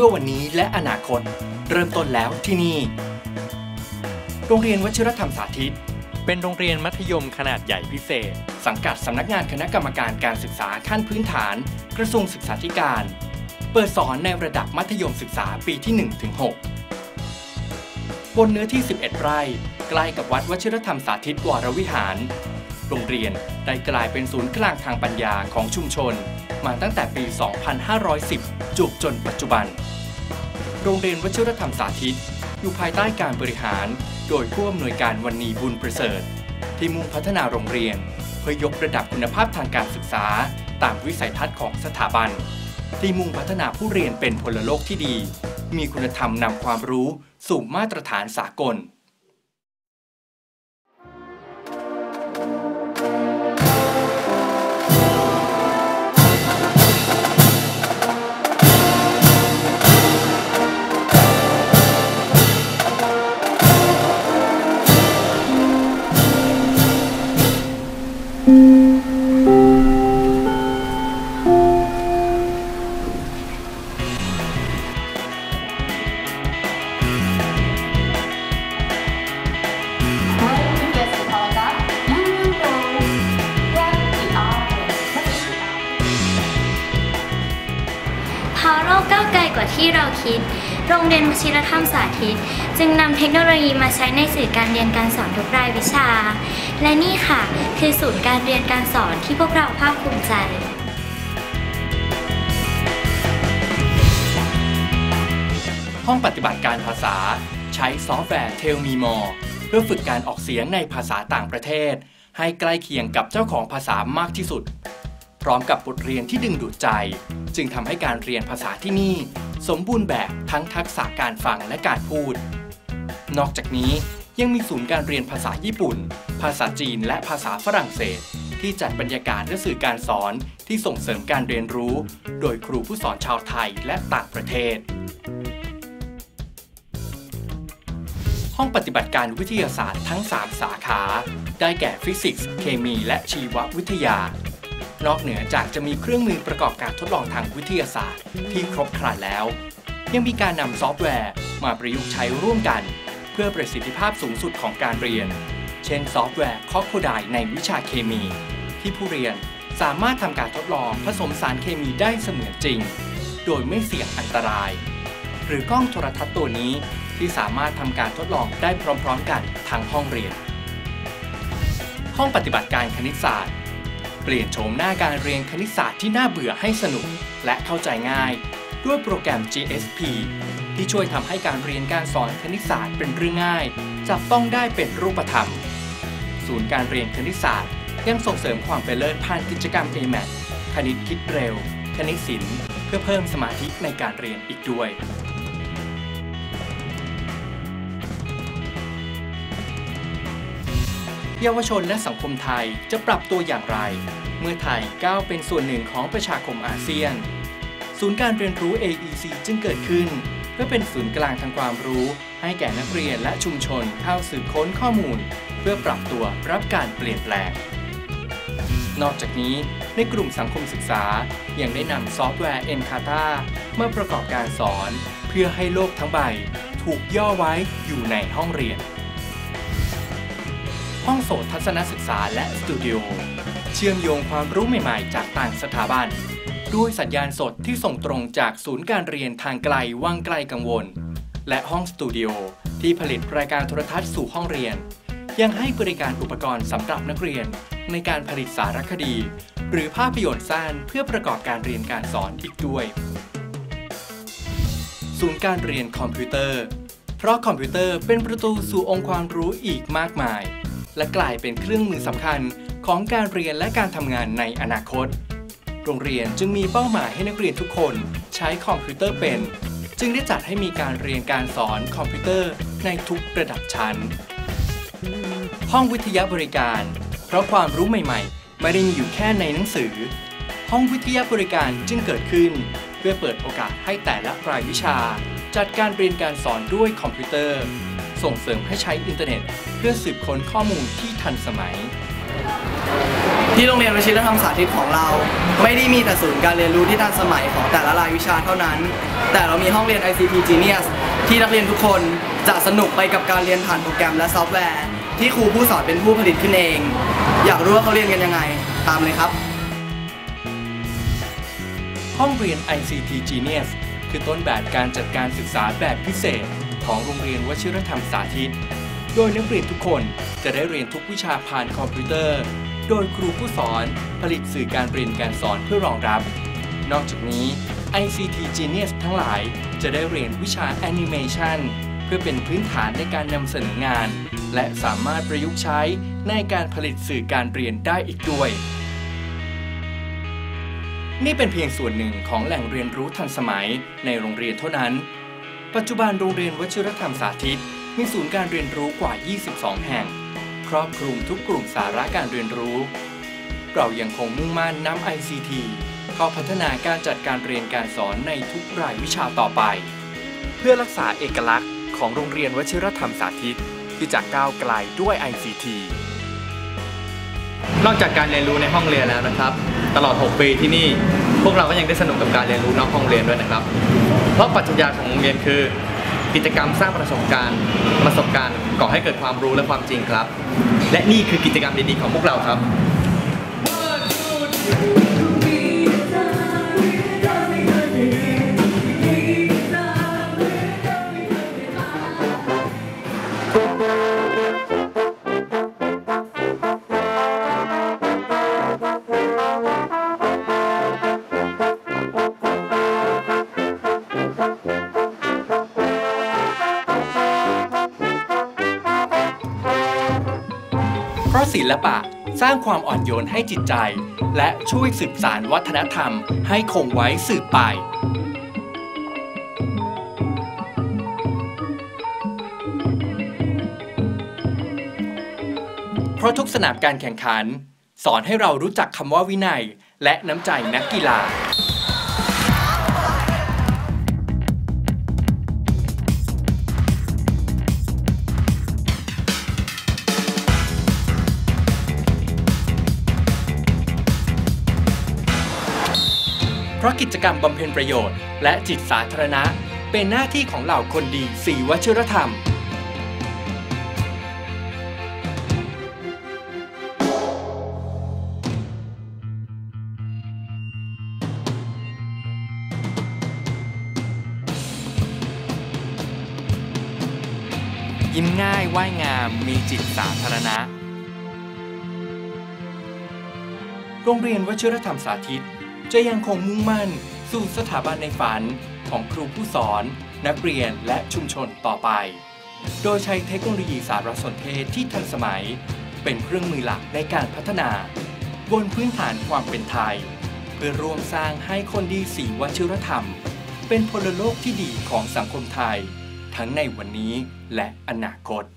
พื่อวันนี้และอนาคต เริ่มต้นแล้วที่นี่ โรงเรียนวชิรธรรมสาธิต เป็นโรงเรียนมัธยมขนาดใหญ่พิเศษ สังกัดสำนักงานคณะกรรมการการศึกษาขั้นพื้นฐาน กระทรวงศึกษาธิการ เปิดสอนในระดับมัธยมศึกษาปีที่1ถึง6บนเนื้อที่ 11 ไร่ ใกล้กับวัดวชิรธรรมสาธิตวรวิหาร โรงเรียนได้กลายเป็นศูนย์กลางทางปัญญาของชุมชน มาตั้งแต่ปี 2510 จุกจนปัจจุบัน โรงเรียนวชิรธรรมสาธิต อยู่ภายใต้การบริหาร โดยผู้อำนวยการวันนีบุญประเสริฐ ที่มุ่งพัฒนาโรงเรียน เพื่อยกระดับคุณภาพทางการศึกษา ตามวิสัยทัศน์ของสถาบัน ที่มุ่งพัฒนาผู้เรียนเป็นพลโลกที่ดี มีคุณธรรมนำความรู้สู่มาตรฐานสากล ที่เราคิด โรงเรียนวชิรธรรมสาธิต จึงนำเทคโนโลยีมาใช้ในสื่อการเรียนการสอนทุกรายวิชา และนี่ค่ะ คือศูนย์การเรียนการสอนที่พวกเราภาคภูมิใจห้องปฏิบัติการภาษา ใช้ซอฟต์แวร์ Tell Me More เพื่อฝึกการออกเสียงในภาษาต่างประเทศ ให้ใกล้เคียงกับเจ้าของภาษามากที่สุด พร้อมกับบทเรียนที่ดึงดูดใจ จึงทำให้การเรียนภาษาที่นี่ สมบูรณ์แบบทั้งทักษะการฟังและการพูด นอกจากนี้ยังมีศูนย์การเรียนภาษาญี่ปุ่น ภาษาจีน และภาษาฝรั่งเศส ที่จัดบรรยากาศและสื่อการสอนที่ส่งเสริมการเรียนรู้ โดยครูผู้สอนชาวไทยและต่างประเทศ ห้องปฏิบัติการวิทยาศาสตร์ทั้ง 3 สาขา ได้แก่ฟิสิกส์ เคมี และชีววิทยา นอกเหนือจากจะมีเครื่องมือประกอบการทดลองทางวิทยาศาสตร์ ที่ครบครันแล้ว ยังมีการนำซอฟต์แวร์มาประยุกต์ใช้ร่วมกัน เพื่อประสิทธิภาพสูงสุดของการเรียน เช่นซอฟต์แวร์คอโคไดในวิชาเคมี ที่ผู้เรียนสามารถทำการทดลองผสมสารเคมีได้เสมือนจริง โดยไม่เสี่ยงอันตราย หรือกล้องโทรทัศน์ตัวนี้ที่สามารถทำการทดลองได้พร้อม ๆ กันทั้งห้องเรียน ห้องปฏิบัติการคณิตศาสตร์ เปลี่ยนโฉมหน้าการเรียนคณิตศาสตร์ที่น่าเบื่อให้สนุก และเข้าใจง่าย ด้วยโปรแกรม GSP ที่ช่วยทำให้การเรียนการสอนคณิตศาสตร์เป็นเรื่องง่าย จับต้องได้เป็นรูปธรรม ศูนย์การเรียนคณิตศาสตร์ ยังส่งเสริมความเป็นเลิศผ่านกิจกรรม AMAT คณิตคิดเร็ว คณิตศิลป์เพื่อเพิ่มสมาธิในการเรียนอีกด้วย เยาวชนและสังคมไทยจะปรับตัวอย่างไร เมื่อไทยก้าวเป็นส่วนหนึ่งของประชาคมอาเซียน ศูนย์การเรียนรู้ AEC จึงเกิดขึ้น เพื่อเป็นศูนย์กลางทางความรู้ ให้แก่นักเรียนและชุมชนเข้าสืบค้นข้อมูล เพื่อปรับตัวรับการเปลี่ยนแปลง นอกจากนี้ในกลุ่มสังคมศึกษายังได้นำซอฟต์แวร์ Encarta มาประกอบการสอน เพื่อให้โลกทั้งใบ ถูกย่อไว้อยู่ในห้องเรียน ห้องโสตทัศนศึกษาและสตูดิโอ เชื่อมโยงความรู้ใหม่ๆ จากต่างสถาบัน ด้วยสัญญาณสดที่ส่งตรงจากศูนย์การเรียนทางไกลว่างไกลกังวล และห้องสตูดิโอที่ผลิตรายการโทรทัศน์สู่ห้องเรียน ยังให้บริการอุปกรณ์สำหรับนักเรียนในการผลิตสารคดี หรือภาพยนตร์สั้นเพื่อประกอบการเรียนการสอนอีกด้วย ศูนย์การเรียนคอมพิวเตอร์ เพราะคอมพิวเตอร์เป็นประตูสู่องค์ความรู้อีกมากมาย และกลายเป็นเครื่องมือสำคัญของการเรียนและการทำงานในอนาคต โรงเรียนจึงมีเป้าหมายให้นักเรียนทุกคนใช้คอมพิวเตอร์เป็น จึงได้จัดให้มีการเรียนการสอนคอมพิวเตอร์ในทุกระดับชั้น ห้องวิทยาบริการ เพราะความรู้ใหม่ๆ ไม่ได้มีอยู่แค่ในหนังสือ ห้องวิทยาบริการจึงเกิดขึ้น เพื่อเปิดโอกาสให้แต่ละรายวิชา จัดการเรียนการสอนด้วยคอมพิวเตอร์ ส่งเสริมให้ใช้อินเทอร์เน็ต เพื่อสืบค้นข้อมูลที่ทันสมัย ที่โรงเรียนวชิรธรรมสาธิตของเรา ไม่ได้มีแต่ศูนย์การเรียนรู้ที่ทันสมัยของแต่ละรายวิชาเท่านั้น แต่เรามีห้องเรียน ICT Genius ที่นักเรียนทุกคนจะสนุกไปกับการเรียนผ่านโปรแกรมและซอฟต์แวร์ ที่ครูผู้สอนเป็นผู้ผลิตขึ้นเอง อยากรู้ว่าเขาเรียนกันยังไง ตามเลยครับ ห้องเรียน ICT Genius คือต้นแบบการจัดการศึกษาแบบพิเศษ ของโรงเรียนวชิรธรรมสาธิต โดยนักเรียนทุกคนจะได้เรียนทุกวิชาผ่านคอมพิวเตอร์ โดยครูผู้สอนผลิตสื่อการเรียนการสอนเพื่อรองรับ นอกจากนี้ ICT Genius ทั้งหลายจะได้เรียนวิชาแอนิเมชันเพื่อเป็นพื้นฐานในการนำเสนองาน และสามารถประยุกต์ใช้ในการผลิตสื่อการเรียนได้อีกด้วย นี่เป็นเพียงส่วนหนึ่งของแหล่งเรียนรู้ทันสมัยในโรงเรียนเท่านั้น ปัจจุบันโรงเรียนวชิรธรรมสาธิต มีศูนย์การเรียนรู้กว่า 22 แห่ง ครอบคลุมทุกกลุ่มสาระการเรียนรู้ เรายังคงมุ่งมั่นนำ ICT เข้าพัฒนาการจัดการเรียนการสอนในทุกรายวิชาต่อไป เพื่อรักษาเอกลักษณ์ของโรงเรียนวชิรธรรมสาธิต ที่จะก้าวไกลด้วย ICT นอกจากการเรียนรู้ในห้องเรียนแล้วนะครับ ตลอด 6 ปีที่นี่ พวกเราก็ยังได้สนุกกับการเรียนรู้นอกห้องเรียนด้วยนะครับ เพราะปรัชญาของโรงเรียนคือ กิจกรรมสร้างประสบการณ์ประสบการณ์ก่อให้เกิดความรู้และความจริงครับ และนี่คือกิจกรรมดีๆของพวกเราครับเพ ราะศิลปะสร้างความอ่อนโยนให้จิตใจ และช่วยสืบสารวัฒนธรรมให้คงไว้สืบไป เพราะทุกสนามการแข่งขัน สอนให้เรารู้จักคำว่าวินัย และน้ำใจนักกีฬา ราะกิจกรรมบำเพ็ญประโยชน์ และจิตสาธารณะ เป็นหน้าที่ของเหล่าคนดีสีวชิรธรรม ยิ้มง่ายว่ายงามมีจิตสาธารณะ โรงเรียนวชิรธรรมสาธิต จะยังคงมุ่งมั่น สู่สถาบันในฝันของครูผู้สอน นักเรียนและชุมชนต่อไป โดยใช้เทคโนโลยีสารสนเทศที่ทันสมัย เป็นเครื่องมือหลักในการพัฒนา บนพื้นฐานความเป็นไทย เพื่อร่วมสร้างให้คนดีสีวชิรธรรม เป็นพลโลกที่ดีของสังคมไทย ทั้งในวันนี้และอนาคต